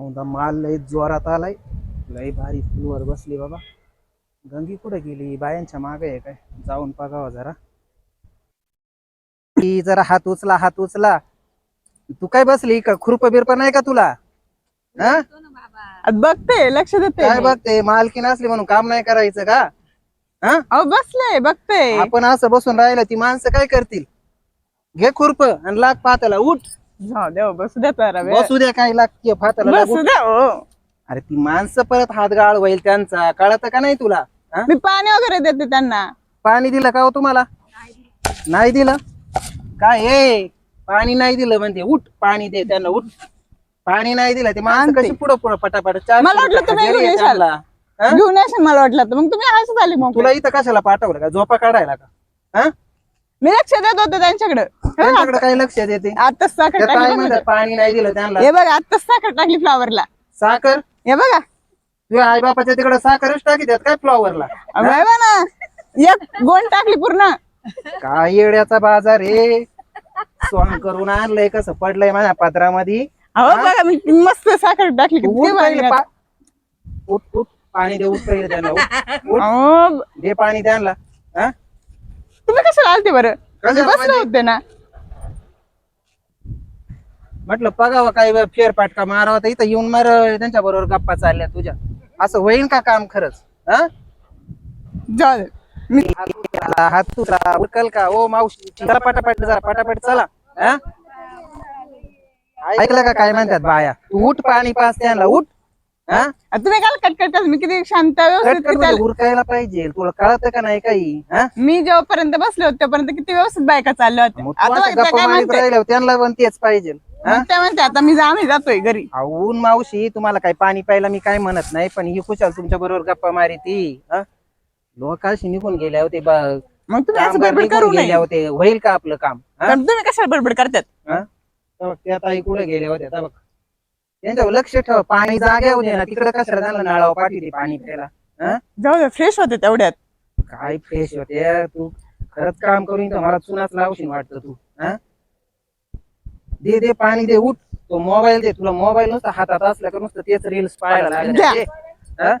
औंदा माल लय जोरात आलाय. लय भारी फुलवर बसली बाबा. गंगी कुठे गेली? बायांच्या मागे आहे काय? जाऊन बघावं जरा. ती जरा हात उचला हात उचला. तू काय बसली का खुरप बिरप नाही का तुला? हा? बघते लक्ष देते काय. बघते? मालकी नसली म्हणून काम नाही करायचं का? हा? अहो बसले बघते. आपण असं बसून राहिलं ती माणसं काय करतील? घे खुरप आणि लाग पाताला उठ. जाऊ हो, बसू द्या जरा वेळ. बसू द्या काय लागते फाताला लाग, बसू उठ. द्या हो अरे ती माणसं परत हात गाळ होईल त्यांचा कळत का नाही तुला हा? मी पाणी वगैरे देते त्यांना पाणी दिलं का हो तुम्हाला नाही दिलं काय ए पाणी नाही दिलं म्हणते उठ पाणी दे त्यांना उठ पाणी नाही दिलं ते माणसं. कशी पुढं पुढं पटापट मला वाटलं तुम्ही हजेरी आहे घेऊन येशाल. त्यांना. हा? घेऊन येशील मला वाटलं तर मग तुम्ही हसत आली मग तुला इथं कशाला पाठवलं का झोपा काढायला का हा मी लक्ष देत होते त्यांच्याकडे. त्यांच्याकडे काही लक्ष देते. आताच साखर त्या टाकली काय बघा. म्हणतात पाणी नाही दिलं त्यांना. हे बघा आताच साखर टाकली फ्लावरला साखर? हे बघा. तुझ्या आई बापाच्या तिकडे साखरच टाकी देत काय फ्लॉवरला बघा ना. एक गोण टाकली पूर्ण. काय येड्याचा बाजार आहे? स्वांग करून आणलंय कसं पडलंय माझ्या पत्रामध्ये अहो बघा मी मस्त साखर टाकली तू किती उठ भारी पहिले आहे. पा- उठ उठ पाणी दे उठ पहिले त्यांना उठ. उठ. अहो, दे पाणी त्यांना हा? तुम्ही कशाला आलते बरं कशाला बसले म्हणजे? होते ना म्हटलं बघावं काही वेळ फेरपाटका मारावा तर इथं येऊन मार त्यांच्या बरोबर गप्पा चालल्या तुझ्या असं होईल का काम खरंच हा? जाऊ दे. मी उरकल का ओ मावशी चला पटापट जरा पटापट चला हा? ऐकलं का काय म्हणतात बाया तू उठ पाणी पास त्यांना उठ हा? तुम्ही काल कट करतात मी किती शांत व्यवस्थित कटकटमध्ये. उरकायला पाहिजे. तुला कळत का नाही काही? हा? मी जेव्हापर्यंत बसले होते तोपर्यंत किती व्यवस्थित बायका चालल्या होत्या. मग तू आता असं बघ त्या गप्पा काय मारीत म्हणते? राहिल्यावर त्यांना पण तेच पाहिजे. हा? मग त्या म्हणते आता मी जा आम्ही जातोय घरी. ऊन मावशी तुम्हाला काही पाणी प्यायला मी काय म्हणत नाही पण ही खुशाल तुमच्या बरोबर गप्पा मारी ती लोक अशी निघून गेल्या होते बा- मग तुम्ही असं बडबड निघून करू नये. गेल्या होते. होईल का आपलं काम? हा? पण तुम्ही कशाला बडबड करतात? हा? तेव्हा त्या ताई कुठे गेल्या होत्या तेव्हा त्यांच्यावर लक्ष ठेव पाणी जाग्या होते ना. तिकडे कशाला त्यांना नळावर पाठी पाणी प्यायला? हा? जाऊ दे फ्रेश होते तेवढ्यात. काय फ्रेश होते तू? खरंच काम करून इथं मला चुनाच लावशील वाटतं तू हा? दे दे पाणी दे उठ. तो मोबाईल दे. तुला मोबाईल नुसतं हातात असला का नुसतं तेच रील्स पाहायला लागले. हा?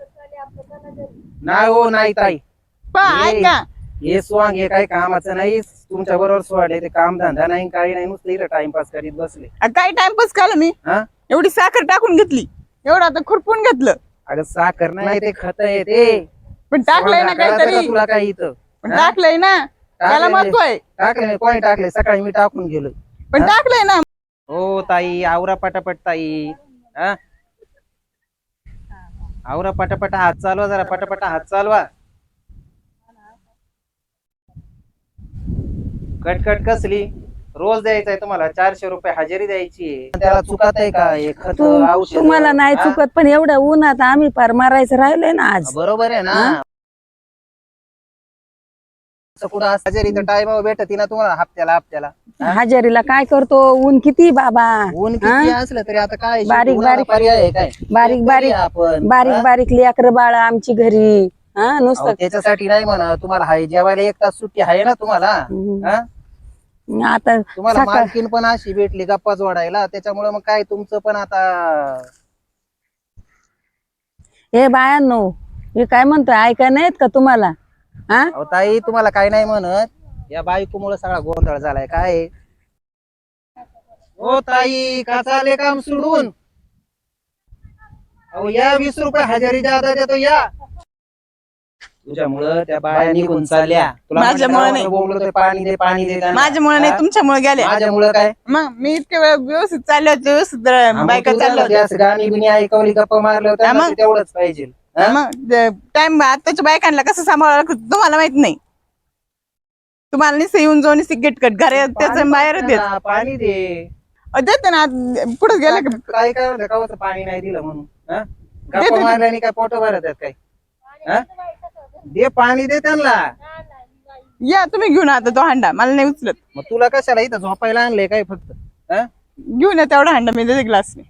नाही हो नाही ताई. पा ऐका. हे स्वांग हे काही कामाचं नाही तुमच्या बरोबर सोडले ते काम धंदा नाही काही नाही. नुसतं इथं टाइमपास करीत बसले. काय टाइमपास केलं मी? हा? एवढी साखर टाकून घेतली. एवढं आता खुरपून घेतलं. अगं साखर नाही ते खत आहे ते. पण टाकलंय ना काहीतरी? तुला काही इथं? पण टाकलंय ना. त्याला टाकलंय. महत्त्व आहे. टाकले कोणी टाकले सकाळी मी टाकून गेलो पण टाकलंय ना. हो ताई आवरा पटापट ताई. हा? आवरा पटापट हात चालवा जरा पटापट हात चालवा. कटकट कसली? रोज द्यायचंय तुम्हाला चारशे रुपये हजेरी द्यायची. आहे. त्याला चुकात आहे का? हे खत औषध. तुम्हाला नाही चुकत पण एवढ्या उन्हात आम्ही पार मारायचं राहिलोय ना आज. बरोबर आहे ना? असं कुठं असं टायमावर भेटत ना तुम्हाला हप्त्याला हप्त्याला. हजेरीला काय करतो? ऊन किती बाबा? ऊन किती असलं तरी आता काय? बारीक- बारीक- पर्याय आहे काय? बारीक बारीक आपण बारीक बारीक लेकर बाळ आमची घरी. हा अहो, नुसतं त्याच्यासाठी नाही म्हणा तुम्हाला हाय जेवायला एक तास सुट्टी आहे ना तुम्हाला. हा? आता तुम्हाला सकाळ मालकीन पण अशी भेटली गप्पा जोडायला त्याच्यामुळे मग काय तुमचं पण आता हे बायांनो मी काय म्हणतोय ऐकाय नाहीत का तुम्हाला हा अहो, ताई तुम्हाला काय नाही म्हणत या बायकोमुळे सगळा गोंधळ झालाय काय आहे? हो ताई का चाले काम सोडून अहो या वीस रुपये हजेरी जादा देतो या तुझ्यामुळं त्या बाया निघून चालल्या तुला माझ्यामुळं म्हटलं, नाही. बोंबलतोय, पाणी दे पाणी दे त्यांना. माझ्यामुळे नाही हा? तुमच्यामुळे गेले माझ्यामुळं काय मग मी इतके वेळ व्यवस्थित चालले होते व्यवस्थित बायका चालल्या होत्या असं गाणी बिणी ऐकवली गप्पा मारल्या हा, मग? तेवढंच पाहिजे हा? मग टाइम आताच्या बायकांना कसं सांभाळावं लागतं तुम्हाला माहीत नाही तुम्हाला निसे येऊन जाऊन सिगरेट कट घरे त्याच पाणी बाहेर देत ना, पाणी दे देते ना पुढे गेलं का काय काय कावाचं पाणी नाही दिलं म्हणून हा? गप्पा दे. मारल्याने काय पोट काय हा? दे पाणी दे त्यांना. या तुम्ही घेऊन आता तो हांडा. मला नाही उचलत. मग तुला कशाला इथं झोपायला आणलंय काय फक्त? हा? घेऊन या तेवढा हांडा मी देते ग्लासने.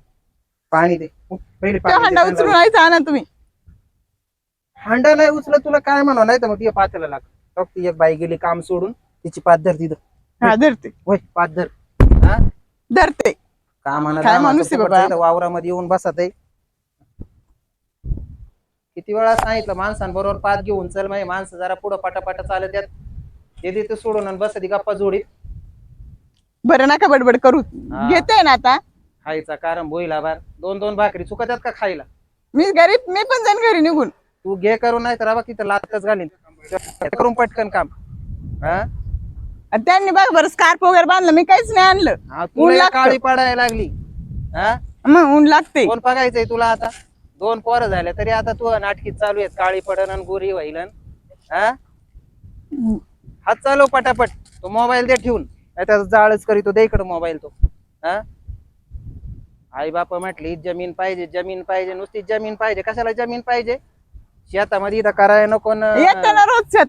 पाणी दे. पहिले तो पाणी दे हांडा त्यांना. उचलून यायचा आणा तुम्ही. हांडा नाही उचलं तुला काय म्हणा नाही तर मग ती पात्याला लाग. फक्त एक बाई गेली काम सोडून तिची पादर तिथं हा धरते. होय पादर हा? धरते. कामानं काय दामाचं माणूस आहे बाबा? वावरामध्ये येऊन बसत आहे. किती वेळा सांगितलं माणसांबरोबर पाच घेऊन चल माही माणसं जरा पुढं पाटापाटा चालत यात ते देते सोडून आणि बस ती गप्पा जोडीत. बरं नका बडबड करू. हा. घेते ना आता. खायचा कारण बोईला बार दोन दोन भाकरी चुकत्यात का खायला? मी घरी मी पण जाईन घरी निघून. तू घे करून नाही तर बघ तिथं लातच घालीन. करून पटकन काम. हा? आणि त्यांनी बघ बरं स्कार्फ वगैरे बांधलं मी काहीच नाही आणलं. हा, ऊन तुला लागतं. काळी पडायला लागली. हा? मग ऊन लागते कोण बघायचंय तुला आता? दोन पोरं झाले तरी आता तू नाटकीत चालू आहेत. काळी पडन आणि गोरी हा? हात चालव पटापट. तो मोबाईल दे ठेवून. नाही त्याचा जाळच करीतो दे इकडं मोबाईल तो हा? आई बापा म्हटली जमीन पाहिजे जमीन पाहिजे नुसती जमीन पाहिजे. कशाला जमीन पाहिजे? शेतामध्ये इथं करायला नको न- येतं ना रोजच्यात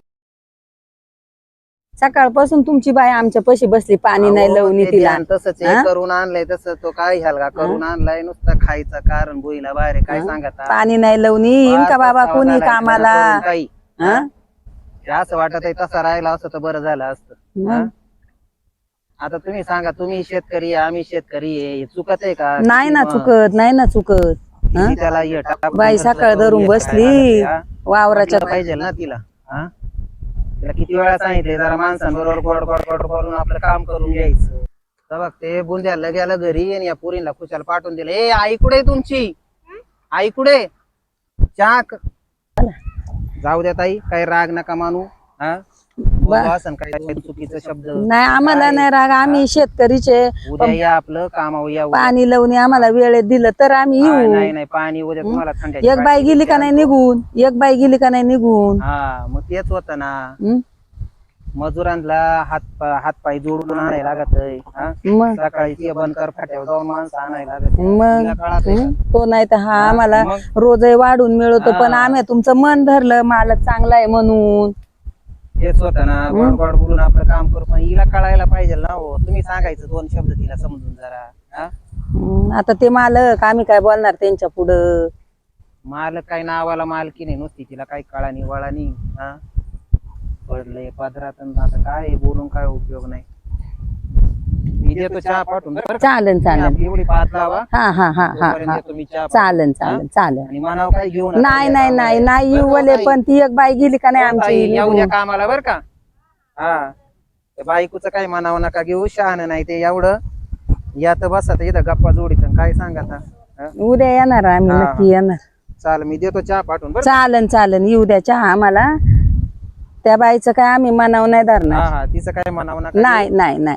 सकाळपासून तुमची बाई आमच्या पशी बसली पाणी नाही लवणी ते तिला तसंच हा? करून आणलंय तसं तो काय हलगा करून आणलाय नुसतं खायचं कारण बोईला बाहेर आहे, काय? सांगत आहे? पाणी नाही लवणी येईन का बाबा कोणी कामाला काही हा? असं वाटत आहे तसं राहिला असं तर बरं झालं असतं हा? आता तुम्ही सांगा तुम्ही शेतकरी आहे, आम्ही शेतकरी आहे हे चुकत आहे का नाही ना किती मग? चुकत नाही ना चुकत हा? किती त्याला हे टाकून बाई सकाळ करून धरून हे बसली करायला हा? वावराच्या पाहिजे ना तिला हा? त्याला किती वेळा सांगितले जरा माणसांबरोबर गोड गोड गोड करून आपलं काम करून घ्यायचं. तर बघ ते बुंद्याला गेलं घरी आणि या पुरीला खुशाला पाठवून दिलं. ए आई कुठे आहे तुमची? आई कुठे? चहा जाऊ द्या ताई काही राग नका मानू हा? बोललो असन काही चुकीचा शब्द नाही आम्हाला नाही राग आम्ही शेतकरीचे उद्या या आपलं कामावर या उद्या. पाणी लवणी आम्हाला वेळेत दिलं तर आम्ही हा, येऊ. नाही नाही पाणी उद्या तुम्हाला थंड्याची एक बाई गेली का नाही निघून? एक बाई गेली का नाही निघून? हा मग तेच होतं ना. हं? मजुरांना हात हात पाय जोडून आणायला लागत मग? सकाळी ते बंद कर फाट्यावर जाऊन माणसं आणायला लागत मग? तिला कळत आहे का? हं? तो नाही तर हा आम्हाला मग? रोजही वाढून मिळवतो. पण आम्ही तुमचं मन धरलं मालक चांगला आहे म्हणून. तेच होतं ना गोड गोड बोलून आपलं काम करू पण हिला कळायला पाहिजे ना हो. तुम्ही सांगायचं दोन शब्द तिला समजून जरा हा? आता ते मालक आम्ही काय बोलणार त्यांच्या पुढं? मालक काही नावाला मालकी नाही नुसती तिला काही कळानी वळानी हा? पडलंय पदरात आणि आता काय बोलून काय उपयोग नाही. मी देतो चहा पाठवून बरं का? चालन चालन एवढी लावा हा हा हा हा हा चहा. चालन चालन चालन आणि मनाव काय घेऊ नका. नाही नाही नाही. नाही ताई? पण ती एक बाई गेली का नाही आमची या उद्या निघून. कामाला बर का हा त्या बायकोचं काय म्हणावं नका घेऊ शहाण नाही ते एवढं या तर बसा तर इथं गप्पा जोडीत आणि काय सांगा आता हा? उद्या येणार आम्ही हा, नक्की येणार चाल मी देतो चहा पाठवून बरं चालन चालन येऊ द्या चहा आम्हाला त्या बाईचं काय आम्ही मनाव नाही हा धरणार हा तिचं काय म्हणावं नका नाही नाही नाही